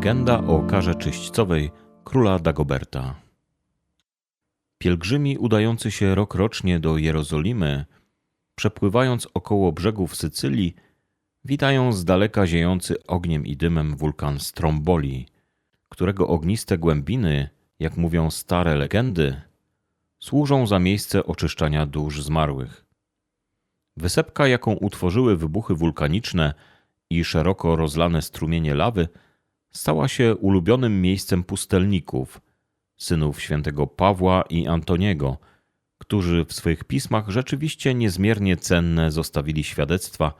Legenda o karze czyśćcowej króla Dagoberta. Pielgrzymi udający się rokrocznie do Jerozolimy, przepływając około brzegów Sycylii, witają z daleka ziejący ogniem i dymem wulkan Stromboli, którego ogniste głębiny, jak mówią stare legendy, służą za miejsce oczyszczania dusz zmarłych. Wysepka, jaką utworzyły wybuchy wulkaniczne i szeroko rozlane strumienie lawy, stała się ulubionym miejscem pustelników, synów świętego Pawła i Antoniego, którzy w swych pismach rzeczywiście niezmiernie cenne zostawili świadectwa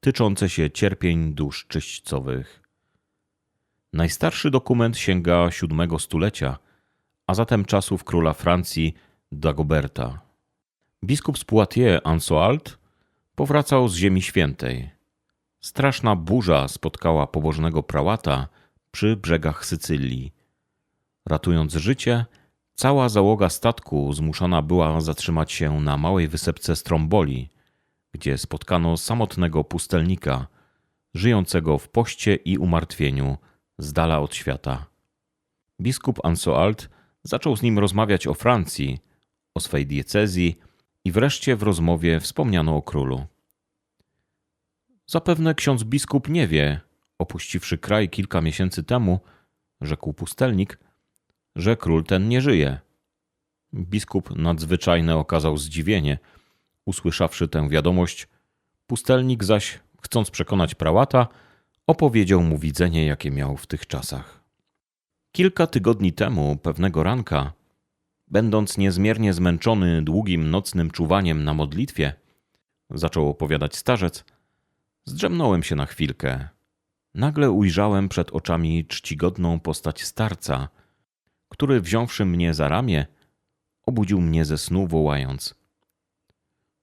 tyczące się cierpień dusz czyśćcowych. Najstarszy dokument sięga VII stulecia, a zatem czasów króla Francji Dagoberta. Biskup z Poitiers Ansoalt powracał z Ziemi Świętej. Straszna burza spotkała pobożnego prałata przy brzegach Sycylii. Ratując życie, cała załoga statku zmuszona była zatrzymać się na małej wysepce Stromboli, gdzie spotkano samotnego pustelnika, żyjącego w poście i umartwieniu, z dala od świata. Biskup Ansoalt zaczął z nim rozmawiać o Francji, o swej diecezji i wreszcie w rozmowie wspomniano o królu. Zapewne ksiądz biskup nie wie, opuściwszy kraj kilka miesięcy temu, rzekł pustelnik, że król ten nie żyje. Biskup nadzwyczajne okazał zdziwienie, usłyszawszy tę wiadomość. Pustelnik zaś, chcąc przekonać prałata, opowiedział mu widzenie, jakie miał w tych czasach. Kilka tygodni temu, pewnego ranka, będąc niezmiernie zmęczony długim nocnym czuwaniem na modlitwie, zaczął opowiadać starzec, zdrzemnąłem się na chwilkę. Nagle ujrzałem przed oczami czcigodną postać starca, który wziąwszy mnie za ramię, obudził mnie ze snu, wołając: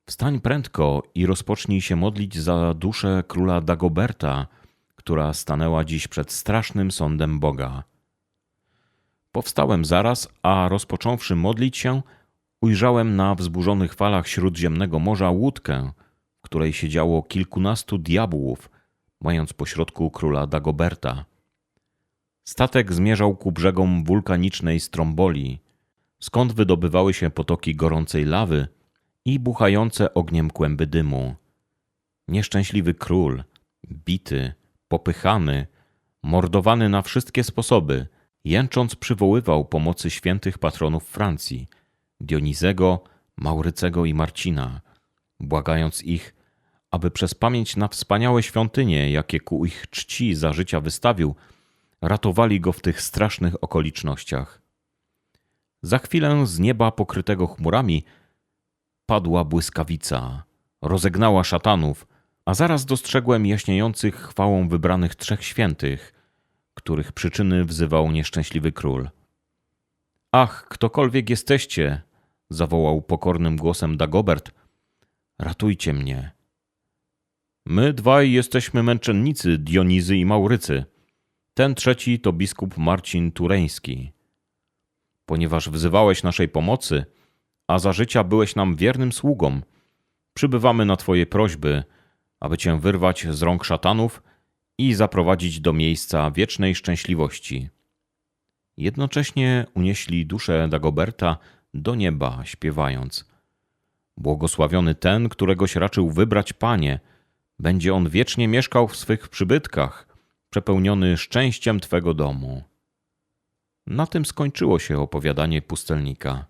Wstań prędko i rozpocznij się modlić za duszę króla Dagoberta, która stanęła dziś przed strasznym sądem Boga. Powstałem zaraz, a rozpocząwszy modlić się, ujrzałem na wzburzonych falach śródziemnego morza łódkę, w której siedziało kilkunastu diabłów, mając pośrodku króla Dagoberta. Statek zmierzał ku brzegom wulkanicznej Stromboli, skąd wydobywały się potoki gorącej lawy i buchające ogniem kłęby dymu. Nieszczęśliwy król, bity, popychany, mordowany na wszystkie sposoby, jęcząc przywoływał pomocy świętych patronów Francji, Dionizego, Maurycego i Marcina, błagając ich, aby przez pamięć na wspaniałe świątynie, jakie ku ich czci za życia wystawił, ratowali go w tych strasznych okolicznościach. Za chwilę z nieba pokrytego chmurami padła błyskawica, rozegnała szatanów, a zaraz dostrzegłem jaśniejących chwałą wybranych trzech świętych, których przyczyny wzywał nieszczęśliwy król. Ach, ktokolwiek jesteście, zawołał pokornym głosem Dagobert, ratujcie mnie. My dwaj jesteśmy męczennicy Dionizy i Maurycy. Ten trzeci to biskup Marcin Tureński. Ponieważ wzywałeś naszej pomocy, a za życia byłeś nam wiernym sługą, przybywamy na Twoje prośby, aby Cię wyrwać z rąk szatanów i zaprowadzić do miejsca wiecznej szczęśliwości. Jednocześnie unieśli duszę Dagoberta do nieba, śpiewając: Błogosławiony ten, któregoś raczył wybrać Panie, będzie on wiecznie mieszkał w swych przybytkach, przepełniony szczęściem Twego domu. Na tym skończyło się opowiadanie pustelnika.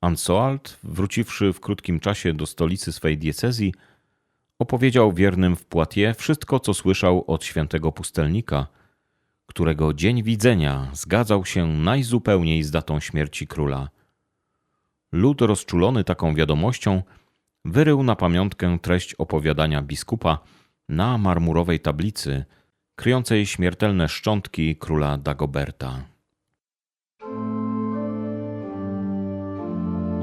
Ansoalt, wróciwszy w krótkim czasie do stolicy swej diecezji, opowiedział wiernym w Poitiers wszystko, co słyszał od świętego pustelnika, którego dzień widzenia zgadzał się najzupełniej z datą śmierci króla. Lud rozczulony taką wiadomością wyrył na pamiątkę treść opowiadania biskupa na marmurowej tablicy kryjącej śmiertelne szczątki króla Dagoberta.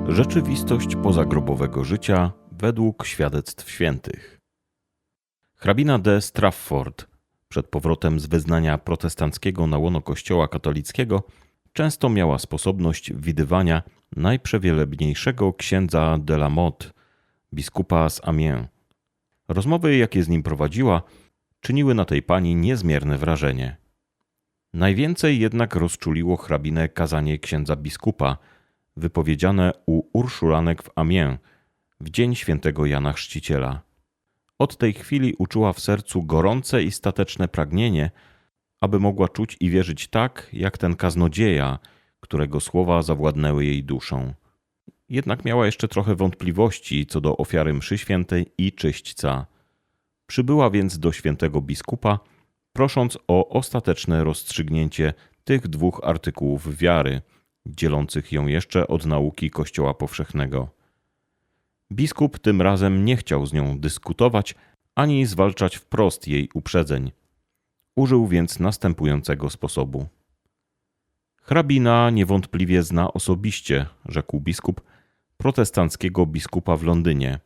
Rzeczywistość pozagrobowego życia według świadectw świętych. Hrabina de Strafford przed powrotem z wyznania protestanckiego na łono kościoła katolickiego często miała sposobność widywania najprzewielebniejszego księdza de la Motte, biskupa z Amiens. Rozmowy, jakie z nim prowadziła, czyniły na tej pani niezmierne wrażenie. Najwięcej jednak rozczuliło hrabinę kazanie księdza biskupa, wypowiedziane u Urszulanek w Amiens w dzień świętego Jana Chrzciciela. Od tej chwili uczuła w sercu gorące i stateczne pragnienie, aby mogła czuć i wierzyć tak, jak ten kaznodzieja, którego słowa zawładnęły jej duszą. Jednak miała jeszcze trochę wątpliwości co do ofiary mszy świętej i czyśćca. Przybyła więc do świętego biskupa, prosząc o ostateczne rozstrzygnięcie tych dwóch artykułów wiary, dzielących ją jeszcze od nauki Kościoła Powszechnego. Biskup tym razem nie chciał z nią dyskutować ani zwalczać wprost jej uprzedzeń. Użył więc następującego sposobu. Hrabina niewątpliwie zna osobiście, rzekł biskup, protestanckiego biskupa w Londynie.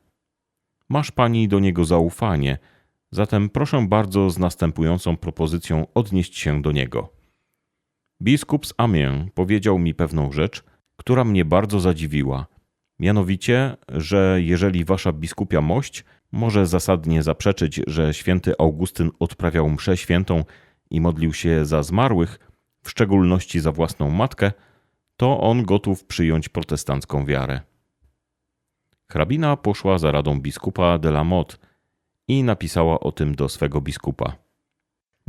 Masz pani do niego zaufanie, zatem proszę bardzo z następującą propozycją odnieść się do niego. Biskup z Amiens powiedział mi pewną rzecz, która mnie bardzo zadziwiła. Mianowicie, że jeżeli wasza biskupia mość może zasadnie zaprzeczyć, że święty Augustyn odprawiał mszę świętą i modlił się za zmarłych, w szczególności za własną matkę, to on gotów przyjąć protestancką wiarę. Hrabina poszła za radą biskupa de la Motte i napisała o tym do swego biskupa.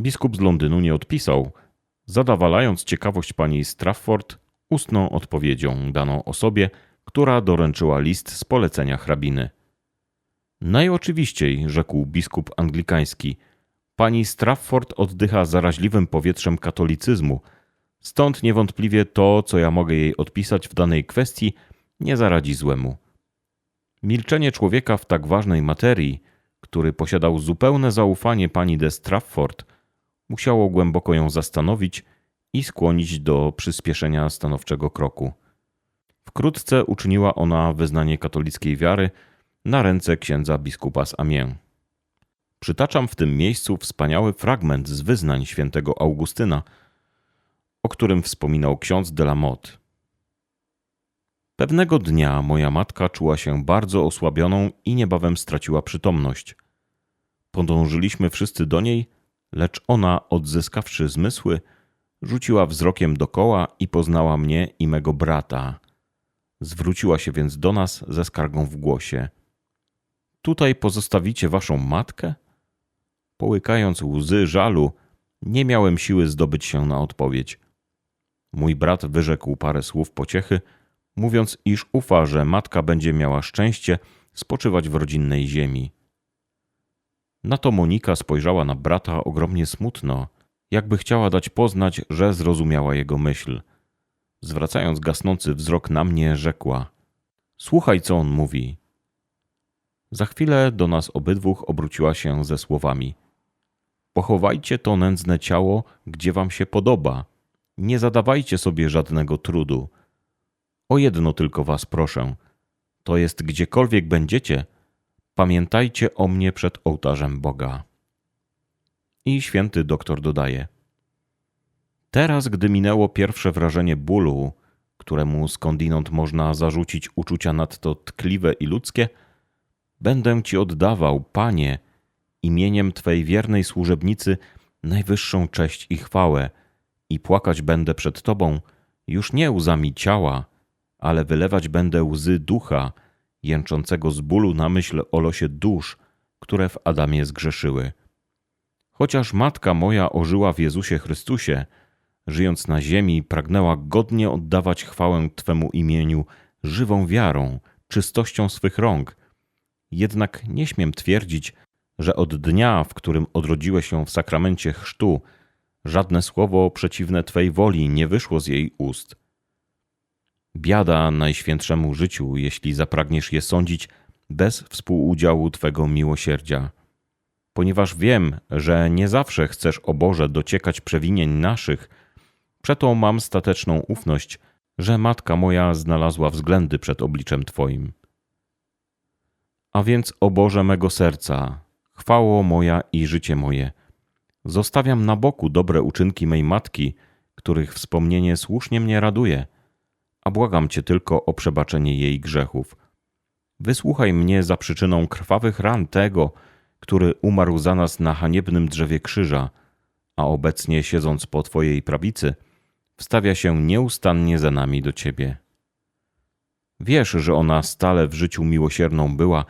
Biskup z Londynu nie odpisał, zadawalając ciekawość pani Strafford ustną odpowiedzią daną osobie, która doręczyła list z polecenia hrabiny. Najoczywiściej, rzekł biskup anglikański, pani Strafford oddycha zaraźliwym powietrzem katolicyzmu, stąd niewątpliwie to, co ja mogę jej odpisać w danej kwestii, nie zaradzi złemu. Milczenie człowieka w tak ważnej materii, który posiadał zupełne zaufanie pani de Strafford, musiało głęboko ją zastanowić i skłonić do przyspieszenia stanowczego kroku. Wkrótce uczyniła ona wyznanie katolickiej wiary na ręce księdza biskupa z Amiens. Przytaczam w tym miejscu wspaniały fragment z wyznań świętego Augustyna, o którym wspominał ksiądz de la Motte. Pewnego dnia moja matka czuła się bardzo osłabioną i niebawem straciła przytomność. Podążyliśmy wszyscy do niej, lecz ona, odzyskawszy zmysły, rzuciła wzrokiem dokoła i poznała mnie i mego brata. Zwróciła się więc do nas ze skargą w głosie. Tutaj pozostawicie waszą matkę? Połykając łzy żalu, nie miałem siły zdobyć się na odpowiedź. Mój brat wyrzekł parę słów pociechy, mówiąc, iż ufa, że matka będzie miała szczęście spoczywać w rodzinnej ziemi. Na to Monika spojrzała na brata ogromnie smutno, jakby chciała dać poznać, że zrozumiała jego myśl. Zwracając gasnący wzrok na mnie, rzekła: Słuchaj, co on mówi. Za chwilę do nas obydwóch obróciła się ze słowami: Pochowajcie to nędzne ciało, gdzie wam się podoba. Nie zadawajcie sobie żadnego trudu. O jedno tylko was proszę. To jest gdziekolwiek będziecie, pamiętajcie o mnie przed ołtarzem Boga. I święty doktor dodaje: Teraz, gdy minęło pierwsze wrażenie bólu, któremu skądinąd można zarzucić uczucia nadto tkliwe i ludzkie, będę Ci oddawał, Panie, imieniem Twej wiernej służebnicy najwyższą cześć i chwałę i płakać będę przed Tobą już nie łzami ciała, ale wylewać będę łzy ducha, jęczącego z bólu na myśl o losie dusz, które w Adamie zgrzeszyły. Chociaż matka moja ożyła w Jezusie Chrystusie, żyjąc na ziemi, pragnęła godnie oddawać chwałę Twemu imieniu żywą wiarą, czystością swych rąk. Jednak nie śmiem twierdzić, że od dnia, w którym odrodziłeś się w sakramencie chrztu, żadne słowo przeciwne Twej woli nie wyszło z jej ust. Biada najświętszemu życiu, jeśli zapragniesz je sądzić bez współudziału Twego miłosierdzia. Ponieważ wiem, że nie zawsze chcesz, o Boże, dociekać przewinień naszych, przeto mam stateczną ufność, że matka moja znalazła względy przed obliczem Twoim. A więc, o Boże mego serca, chwało moja i życie moje, zostawiam na boku dobre uczynki mej matki, których wspomnienie słusznie mnie raduje, a błagam Cię tylko o przebaczenie jej grzechów. Wysłuchaj mnie za przyczyną krwawych ran tego, który umarł za nas na haniebnym drzewie krzyża, a obecnie siedząc po Twojej prawicy, wstawia się nieustannie za nami do Ciebie. Wiesz, że ona stale w życiu miłosierną była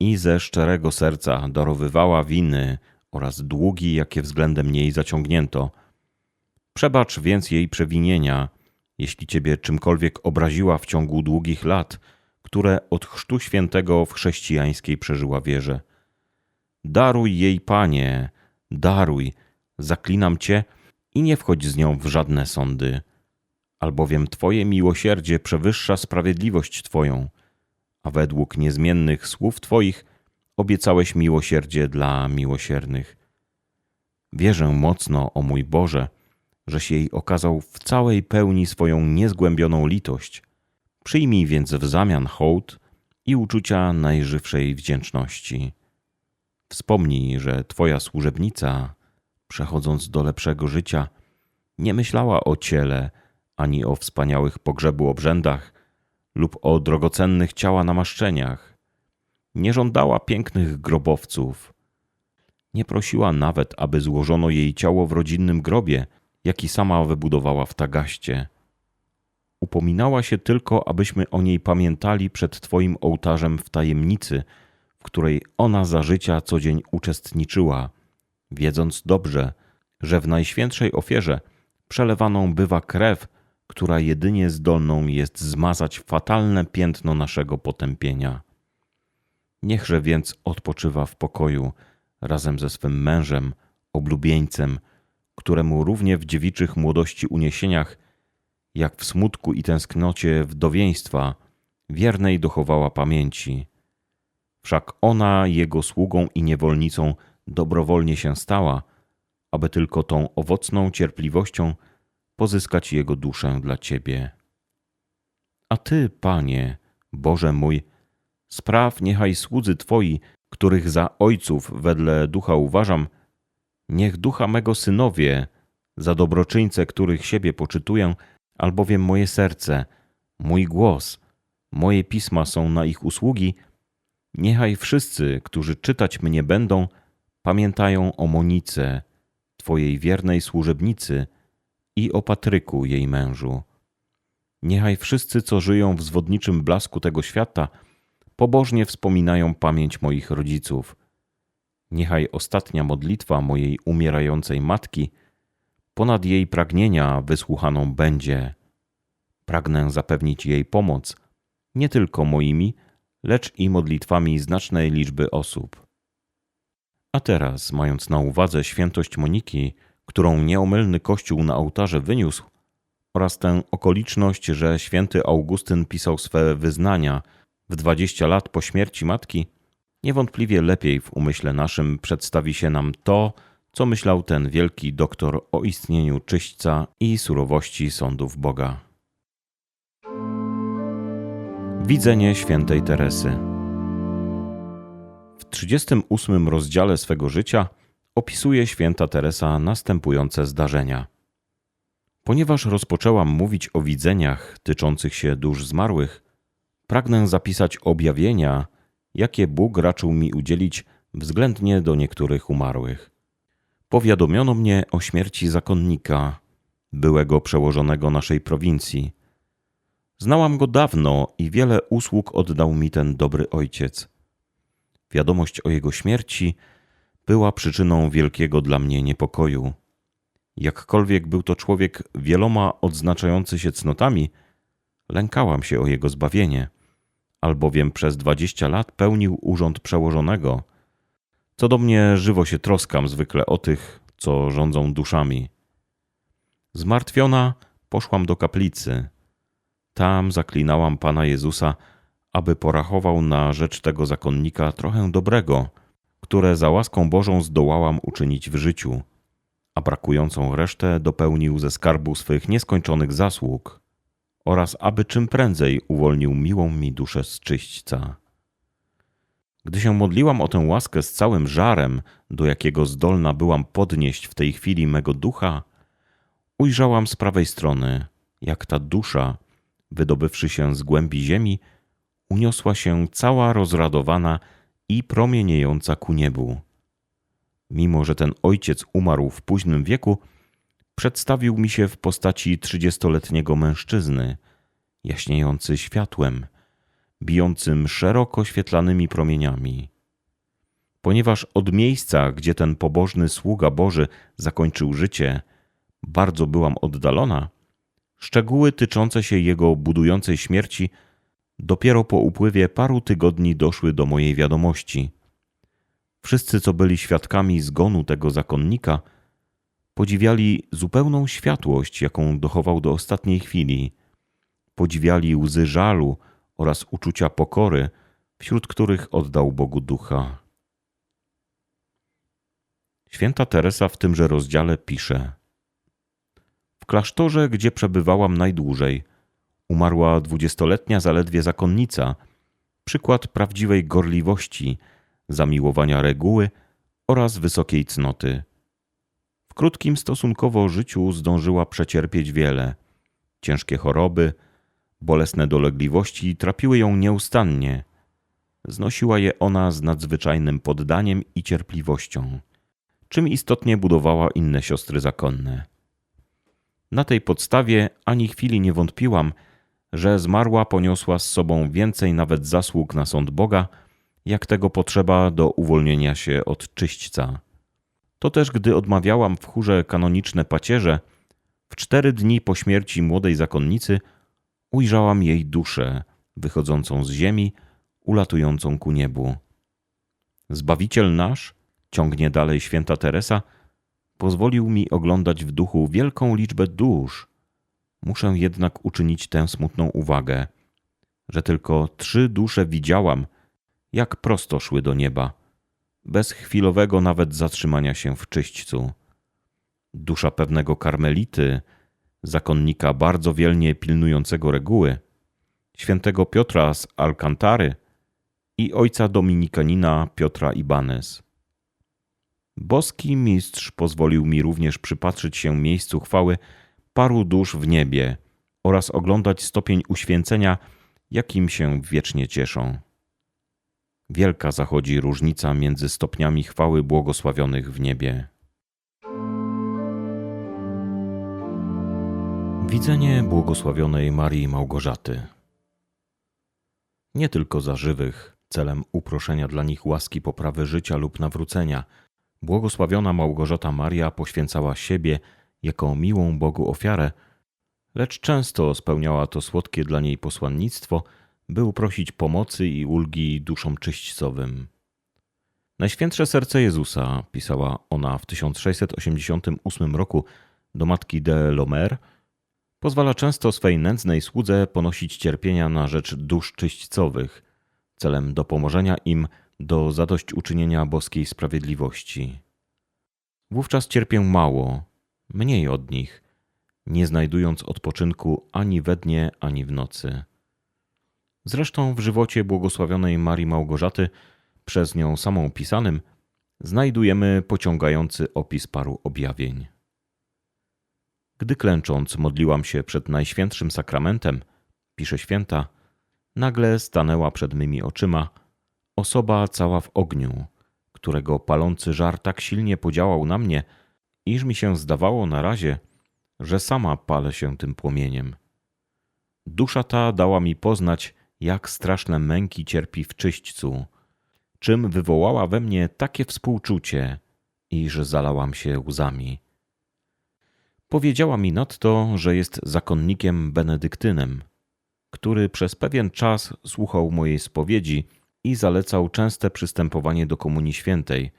i ze szczerego serca darowywała winy oraz długi, jakie względem niej zaciągnięto. Przebacz więc jej przewinienia, jeśli Ciebie czymkolwiek obraziła w ciągu długich lat, które od chrztu świętego w chrześcijańskiej przeżyła wierze. Daruj jej, Panie, daruj, zaklinam Cię i nie wchodź z nią w żadne sądy, albowiem Twoje miłosierdzie przewyższa sprawiedliwość Twoją, a według niezmiennych słów Twoich obiecałeś miłosierdzie dla miłosiernych. Wierzę mocno, o mój Boże, żeś jej okazał w całej pełni swoją niezgłębioną litość. Przyjmij więc w zamian hołd i uczucia najżywszej wdzięczności. Wspomnij, że Twoja służebnica, przechodząc do lepszego życia, nie myślała o ciele ani o wspaniałych pogrzebu obrzędach lub o drogocennych ciała namaszczeniach. Nie żądała pięknych grobowców. Nie prosiła nawet, aby złożono jej ciało w rodzinnym grobie, jaki sama wybudowała w Tagaście. Upominała się tylko, abyśmy o niej pamiętali przed Twoim ołtarzem w tajemnicy, w której ona za życia co dzień uczestniczyła, wiedząc dobrze, że w najświętszej ofierze przelewaną bywa krew, która jedynie zdolną jest zmazać fatalne piętno naszego potępienia. Niechże więc odpoczywa w pokoju razem ze swym mężem, oblubieńcem, któremu równie w dziewiczych młodości uniesieniach, jak w smutku i tęsknocie wdowieństwa, wiernej dochowała pamięci. Wszak ona jego sługą i niewolnicą dobrowolnie się stała, aby tylko tą owocną cierpliwością pozyskać jego duszę dla ciebie. A ty, panie, Boże mój, spraw niechaj słudzy twoi, których za ojców wedle ducha uważam, niech ducha mego synowie, za dobroczyńcę, których siebie poczytuję, albowiem moje serce, mój głos, moje pisma są na ich usługi, niechaj wszyscy, którzy czytać mnie będą, pamiętają o Monice, Twojej wiernej służebnicy i o Patryku, jej mężu. Niechaj wszyscy, co żyją w zwodniczym blasku tego świata, pobożnie wspominają pamięć moich rodziców. Niechaj ostatnia modlitwa mojej umierającej matki ponad jej pragnienia wysłuchaną będzie. Pragnę zapewnić jej pomoc, nie tylko moimi, lecz i modlitwami znacznej liczby osób. A teraz, mając na uwadze świętość Moniki, którą nieomylny Kościół na ołtarze wyniósł, oraz tę okoliczność, że święty Augustyn pisał swe wyznania w dwadzieścia lat po śmierci matki, niewątpliwie lepiej w umyśle naszym przedstawi się nam to, co myślał ten wielki doktor o istnieniu czyśćca i surowości sądów Boga. Widzenie świętej Teresy. W 38 rozdziale swego życia opisuje święta Teresa następujące zdarzenia. Ponieważ rozpoczęłam mówić o widzeniach tyczących się dusz zmarłych, pragnę zapisać objawienia, jakie Bóg raczył mi udzielić względnie do niektórych umarłych. Powiadomiono mnie o śmierci zakonnika, byłego przełożonego naszej prowincji. Znałam go dawno i wiele usług oddał mi ten dobry ojciec. Wiadomość o jego śmierci była przyczyną wielkiego dla mnie niepokoju. Jakkolwiek był to człowiek wieloma odznaczający się cnotami, lękałam się o jego zbawienie, albowiem przez dwadzieścia lat pełnił urząd przełożonego. Co do mnie, żywo się troskam zwykle o tych, co rządzą duszami. Zmartwiona poszłam do kaplicy. Tam zaklinałam Pana Jezusa, aby porachował na rzecz tego zakonnika trochę dobrego, które za łaską Bożą zdołałam uczynić w życiu, a brakującą resztę dopełnił ze skarbu swych nieskończonych zasług oraz aby czym prędzej uwolnił miłą mi duszę z czyśćca. Gdy się modliłam o tę łaskę z całym żarem, do jakiego zdolna byłam podnieść w tej chwili mego ducha, ujrzałam z prawej strony, jak ta dusza, wydobywszy się z głębi ziemi, uniosła się cała rozradowana i promieniejąca ku niebu. mimo że ten ojciec umarł w późnym wieku, przedstawił mi się w postaci trzydziestoletniego mężczyzny, jaśniejący światłem, bijącym szeroko świetlanymi promieniami. Ponieważ od miejsca, gdzie ten pobożny sługa Boży zakończył życie, bardzo byłam oddalona, szczegóły tyczące się jego budującej śmierci dopiero po upływie paru tygodni doszły do mojej wiadomości. Wszyscy, co byli świadkami zgonu tego zakonnika, podziwiali zupełną światłość, jaką dochował do ostatniej chwili. Podziwiali łzy żalu oraz uczucia pokory, wśród których oddał Bogu ducha. Święta Teresa w tymże rozdziale pisze: W klasztorze, gdzie przebywałam najdłużej, umarła dwudziestoletnia zaledwie zakonnica, przykład prawdziwej gorliwości, zamiłowania reguły oraz wysokiej cnoty. Krótkim stosunkowo życiu zdążyła przecierpieć wiele. Ciężkie choroby, bolesne dolegliwości trapiły ją nieustannie. Znosiła je ona z nadzwyczajnym poddaniem i cierpliwością czym istotnie budowała inne siostry zakonne. Na tej podstawie ani chwili nie wątpiłam, że zmarła poniosła z sobą więcej nawet zasług na sąd Boga, jak tego potrzeba do uwolnienia się od czyśćca. To też gdy odmawiałam w chórze kanoniczne pacierze, w cztery dni po śmierci młodej zakonnicy ujrzałam jej duszę wychodzącą z ziemi, ulatującą ku niebu. Zbawiciel nasz, ciągnie dalej święta Teresa, pozwolił mi oglądać w duchu wielką liczbę dusz. Muszę jednak uczynić tę smutną uwagę, że tylko trzy dusze widziałam, jak prosto szły do nieba, bez chwilowego nawet zatrzymania się w czyśćcu. Dusza pewnego karmelity, zakonnika bardzo wielnie pilnującego reguły, świętego Piotra z Alcantary i ojca dominikanina Piotra Ibanez. Boski mistrz pozwolił mi również przypatrzyć się miejscu chwały paru dusz w niebie oraz oglądać stopień uświęcenia, jakim się wiecznie cieszą. Wielka zachodzi różnica między stopniami chwały błogosławionych w niebie. Widzenie błogosławionej Marii Małgorzaty. Nie tylko za żywych, celem uproszenia dla nich łaski poprawy życia lub nawrócenia – Błogosławiona Małgorzata Maria poświęcała siebie jako miłą Bogu ofiarę, lecz często spełniała to słodkie dla niej posłannictwo, by uprosić pomocy i ulgi duszom czyśćcowym. Najświętsze serce Jezusa, pisała ona w 1688 roku do matki de Lomer, pozwala często swej nędznej słudze ponosić cierpienia na rzecz dusz czyśćcowych, celem dopomożenia im do zadośćuczynienia boskiej sprawiedliwości. Wówczas cierpię mało, mniej od nich, nie znajdując odpoczynku ani we dnie, ani w nocy. Zresztą w żywocie błogosławionej Marii Małgorzaty, przez nią samą pisanym, znajdujemy pociągający opis paru objawień. Gdy klęcząc modliłam się przed Najświętszym Sakramentem, pisze święta, nagle stanęła przed mymi oczyma Osoba cała w ogniu, którego palący żar tak silnie podziałał na mnie, iż mi się zdawało na razie, że sama palę się tym płomieniem. Dusza ta dała mi poznać, jak straszne męki cierpi w czyśćcu, czym wywołała we mnie takie współczucie, iż zalałam się łzami. Powiedziała mi nadto, że jest zakonnikiem benedyktynem, który przez pewien czas słuchał mojej spowiedzi i zalecał częste przystępowanie do Komunii Świętej,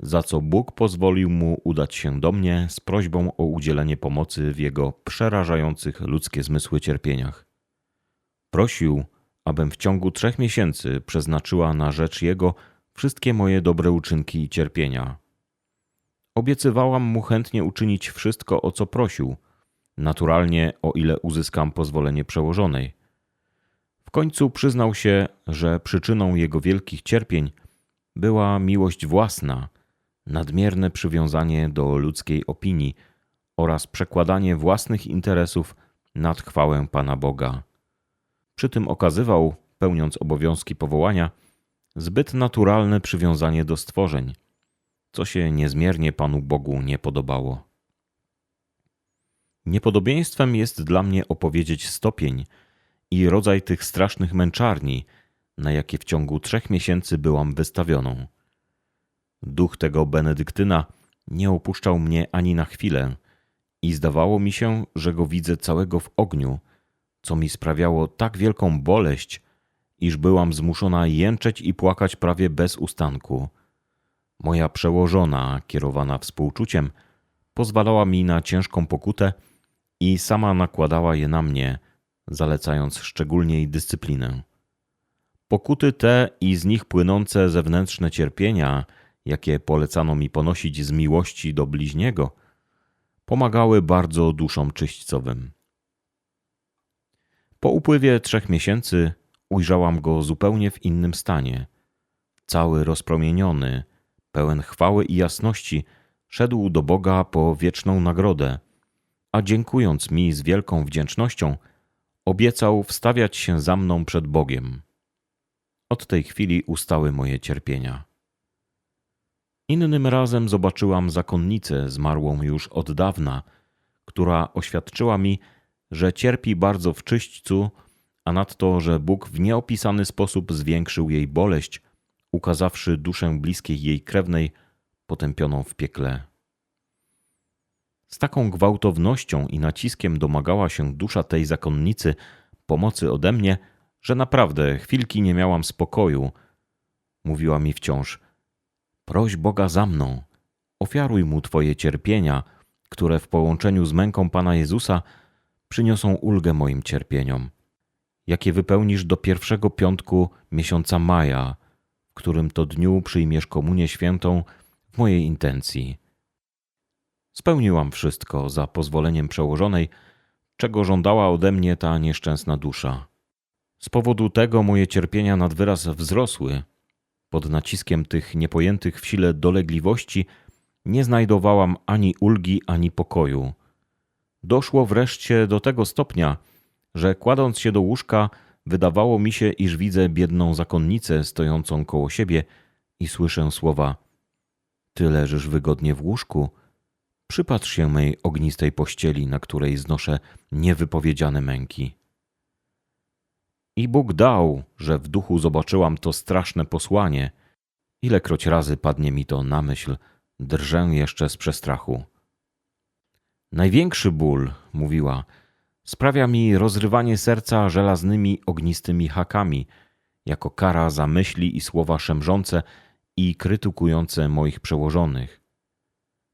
za co Bóg pozwolił mu udać się do mnie z prośbą o udzielenie pomocy w jego przerażających ludzkie zmysły cierpieniach. Prosił, abym w ciągu trzech miesięcy przeznaczyła na rzecz jego wszystkie moje dobre uczynki i cierpienia. Obiecywałam mu chętnie uczynić wszystko, o co prosił, naturalnie o ile uzyskam pozwolenie przełożonej. W końcu przyznał się, że przyczyną jego wielkich cierpień była miłość własna, nadmierne przywiązanie do ludzkiej opinii oraz przekładanie własnych interesów nad chwałę Pana Boga. Przy tym okazywał, pełniąc obowiązki powołania, zbyt naturalne przywiązanie do stworzeń, co się niezmiernie Panu Bogu nie podobało. Niepodobieństwem jest dla mnie opowiedzieć stopień i rodzaj tych strasznych męczarni, na jakie w ciągu trzech miesięcy byłam wystawioną. Duch tego benedyktyna nie opuszczał mnie ani na chwilę i zdawało mi się, że go widzę całego w ogniu, co mi sprawiało tak wielką boleść, iż byłam zmuszona jęczeć i płakać prawie bez ustanku. Moja przełożona, kierowana współczuciem, pozwalała mi na ciężką pokutę i sama nakładała je na mnie, zalecając szczególnie dyscyplinę. Pokuty te i z nich płynące zewnętrzne cierpienia, jakie polecano mi ponosić z miłości do bliźniego, pomagały bardzo duszom czyśćcowym. Po upływie trzech miesięcy ujrzałam go zupełnie w innym stanie. Cały rozpromieniony, pełen chwały i jasności, szedł do Boga po wieczną nagrodę, a dziękując mi z wielką wdzięcznością, obiecał wstawiać się za mną przed Bogiem. Od tej chwili ustały moje cierpienia. Innym razem zobaczyłam zakonnicę zmarłą już od dawna, która oświadczyła mi, że cierpi bardzo w czyśćcu, a nadto, że Bóg w nieopisany sposób zwiększył jej boleść, ukazawszy duszę bliskiej jej krewnej, potępioną w piekle. Z taką gwałtownością i naciskiem domagała się dusza tej zakonnicy pomocy ode mnie, że naprawdę chwilki nie miałam spokoju. Mówiła mi wciąż: Proś Boga za mną, ofiaruj mu Twoje cierpienia, które w połączeniu z męką Pana Jezusa przyniosą ulgę moim cierpieniom, jakie wypełnisz do pierwszego piątku miesiąca maja, w którym to dniu przyjmiesz komunię świętą w mojej intencji. Spełniłam wszystko za pozwoleniem przełożonej, czego żądała ode mnie ta nieszczęsna dusza. Z powodu tego moje cierpienia nad wyraz wzrosły. Pod naciskiem tych niepojętych w sile dolegliwości nie znajdowałam ani ulgi, ani pokoju. Doszło wreszcie do tego stopnia, że kładąc się do łóżka, wydawało mi się, iż widzę biedną zakonnicę stojącą koło siebie i słyszę słowa: Ty leżysz wygodnie w łóżku. Przypatrz się mej ognistej pościeli, na której znoszę niewypowiedziane męki. I Bóg dał, że w duchu zobaczyłam to straszne posłanie. Ilekroć razy padnie mi to na myśl, drżę jeszcze z przestrachu. Największy ból, mówiła, sprawia mi rozrywanie serca żelaznymi ognistymi hakami, jako kara za myśli i słowa szemrzące i krytykujące moich przełożonych.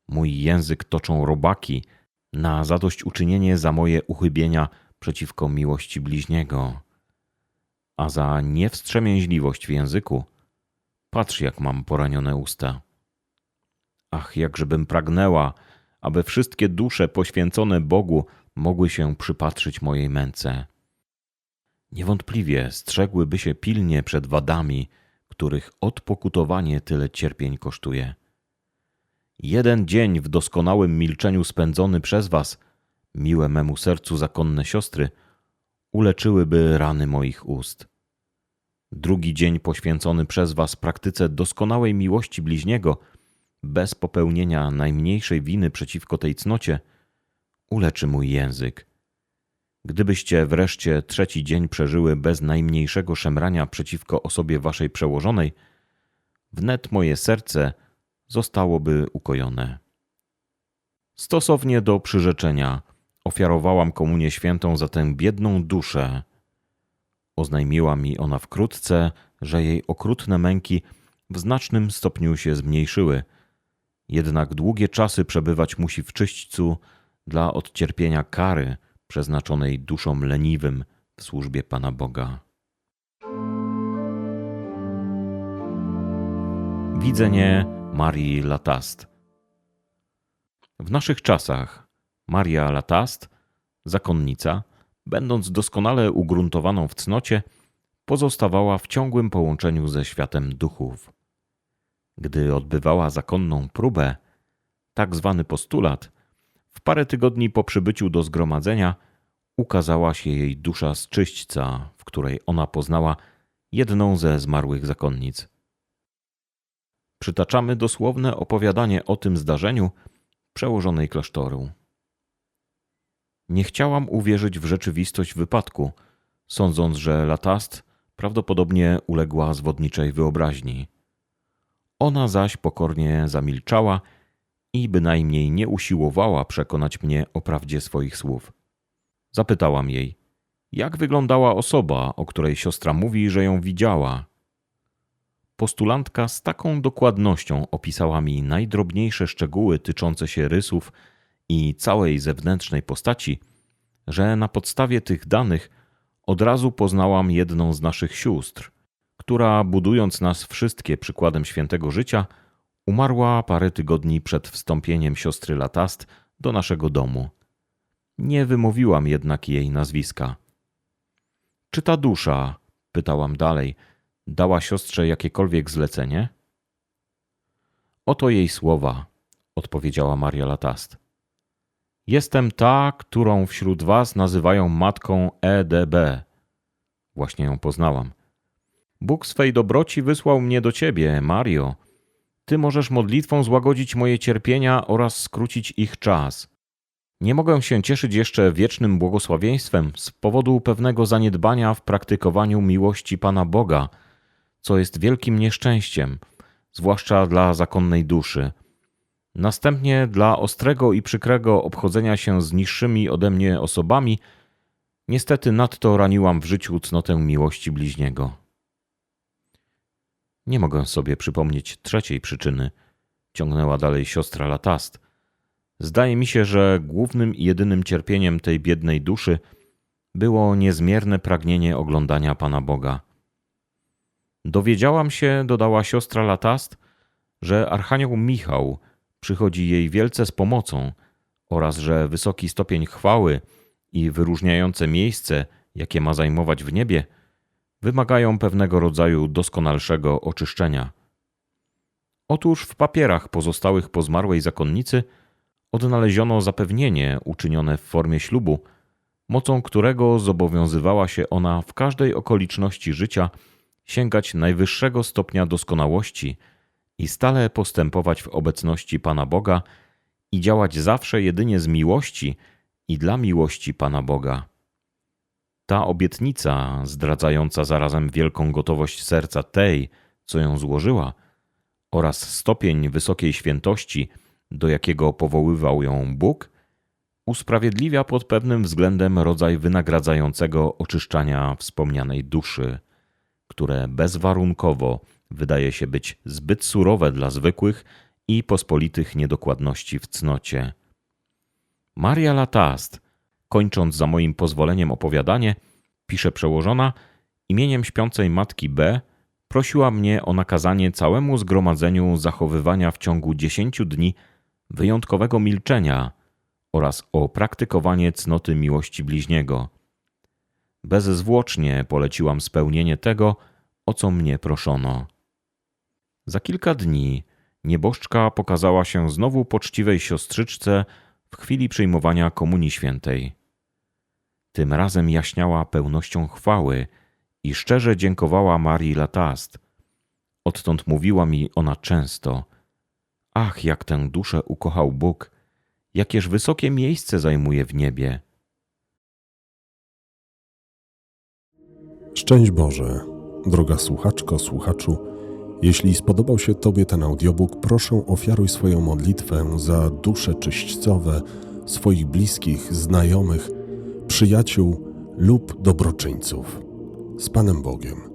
Mój język toczą robaki na zadośćuczynienie za moje uchybienia przeciwko miłości bliźniego. A za niewstrzemięźliwość w języku patrz, jak mam poranione usta. Ach, jakżebym pragnęła, aby wszystkie dusze poświęcone Bogu mogły się przypatrzyć mojej męce. Niewątpliwie strzegłyby się pilnie przed wadami, których odpokutowanie tyle cierpień kosztuje. Jeden dzień w doskonałym milczeniu spędzony przez was, miłe memu sercu zakonne siostry, uleczyłyby rany moich ust. Drugi dzień poświęcony przez was praktyce doskonałej miłości bliźniego, bez popełnienia najmniejszej winy przeciwko tej cnocie, uleczy mój język. Gdybyście wreszcie trzeci dzień przeżyły bez najmniejszego szemrania przeciwko osobie waszej przełożonej, wnet moje serce zostałoby ukojone. Stosownie do przyrzeczenia ofiarowałam komunię świętą za tę biedną duszę. Oznajmiła mi ona wkrótce, że jej okrutne męki w znacznym stopniu się zmniejszyły, jednak długie czasy przebywać musi w czyśćcu dla odcierpienia kary przeznaczonej duszom leniwym w służbie Pana Boga. Widzenie Marii Latast. W naszych czasach Maria Latast, zakonnica, będąc doskonale ugruntowaną w cnocie, pozostawała w ciągłym połączeniu ze światem duchów. Gdy odbywała zakonną próbę, tak zwany postulat, w parę tygodni po przybyciu do zgromadzenia ukazała się jej dusza z czyśćca, w której ona poznała jedną ze zmarłych zakonnic. przytaczamy dosłowne opowiadanie o tym zdarzeniu przełożonej klasztoru. Nie chciałam uwierzyć w rzeczywistość wypadku, sądząc, że Latast prawdopodobnie uległa zwodniczej wyobraźni. Ona zaś pokornie zamilczała i bynajmniej nie usiłowała przekonać mnie o prawdzie swoich słów. Zapytałam jej, jak wyglądała osoba, o której siostra mówi, że ją widziała. Postulantka z taką dokładnością opisała mi najdrobniejsze szczegóły tyczące się rysów i całej zewnętrznej postaci, że na podstawie tych danych od razu poznałam jedną z naszych sióstr, która, budując nas wszystkie przykładem świętego życia, umarła parę tygodni przed wstąpieniem siostry Latast do naszego domu. Nie wymówiłam jednak jej nazwiska. Czy ta dusza, pytałam dalej, dała siostrze jakiekolwiek zlecenie? Oto jej słowa, odpowiedziała Maria Latast. Jestem ta, którą wśród was nazywają matką EDB. Właśnie ją poznałam. Bóg swej dobroci wysłał mnie do ciebie, Mario. Ty możesz modlitwą złagodzić moje cierpienia oraz skrócić ich czas. Nie mogę się cieszyć jeszcze wiecznym błogosławieństwem z powodu pewnego zaniedbania w praktykowaniu miłości Pana Boga, co jest wielkim nieszczęściem, zwłaszcza dla zakonnej duszy. Następnie dla ostrego i przykrego obchodzenia się z niższymi ode mnie osobami, niestety nadto raniłam w życiu cnotę miłości bliźniego. Nie mogę sobie przypomnieć trzeciej przyczyny, ciągnęła dalej siostra Latast. Zdaje mi się, że głównym i jedynym cierpieniem tej biednej duszy było niezmierne pragnienie oglądania Pana Boga. Dowiedziałam się, dodała siostra Latast, że Archanioł Michał przychodzi jej wielce z pomocą oraz że wysoki stopień chwały i wyróżniające miejsce, jakie ma zajmować w niebie, wymagają pewnego rodzaju doskonalszego oczyszczenia. Otóż w papierach pozostałych po zmarłej zakonnicy odnaleziono zapewnienie uczynione w formie ślubu, mocą którego zobowiązywała się ona w każdej okoliczności życia sięgać najwyższego stopnia doskonałości i stale postępować w obecności Pana Boga i działać zawsze jedynie z miłości i dla miłości Pana Boga. Ta obietnica, zdradzająca zarazem wielką gotowość serca tej, co ją złożyła, oraz stopień wysokiej świętości, do jakiego powoływał ją Bóg, usprawiedliwia pod pewnym względem rodzaj wynagradzającego oczyszczania wspomnianej duszy, które bezwarunkowo wydaje się być zbyt surowe dla zwykłych i pospolitych niedokładności w cnocie. Maria Latast, kończąc za moim pozwoleniem opowiadanie, pisze przełożona, imieniem śpiącej matki B, prosiła mnie o nakazanie całemu zgromadzeniu zachowywania w ciągu dziesięciu dni wyjątkowego milczenia oraz o praktykowanie cnoty miłości bliźniego. Bezzwłocznie poleciłam spełnienie tego, o co mnie proszono. Za kilka dni nieboszczka pokazała się znowu poczciwej siostrzyczce w chwili przyjmowania Komunii Świętej. Tym razem jaśniała pełnością chwały i szczerze dziękowała Marii Latast. Odtąd mówiła mi ona często: Ach, jak tę duszę ukochał Bóg, jakież wysokie miejsce zajmuje w niebie. Szczęść Boże, droga słuchaczko, słuchaczu. Jeśli spodobał się Tobie ten audiobook, proszę ofiaruj swoją modlitwę za dusze czyśćcowe swoich bliskich, znajomych, przyjaciół lub dobroczyńców. Z Panem Bogiem.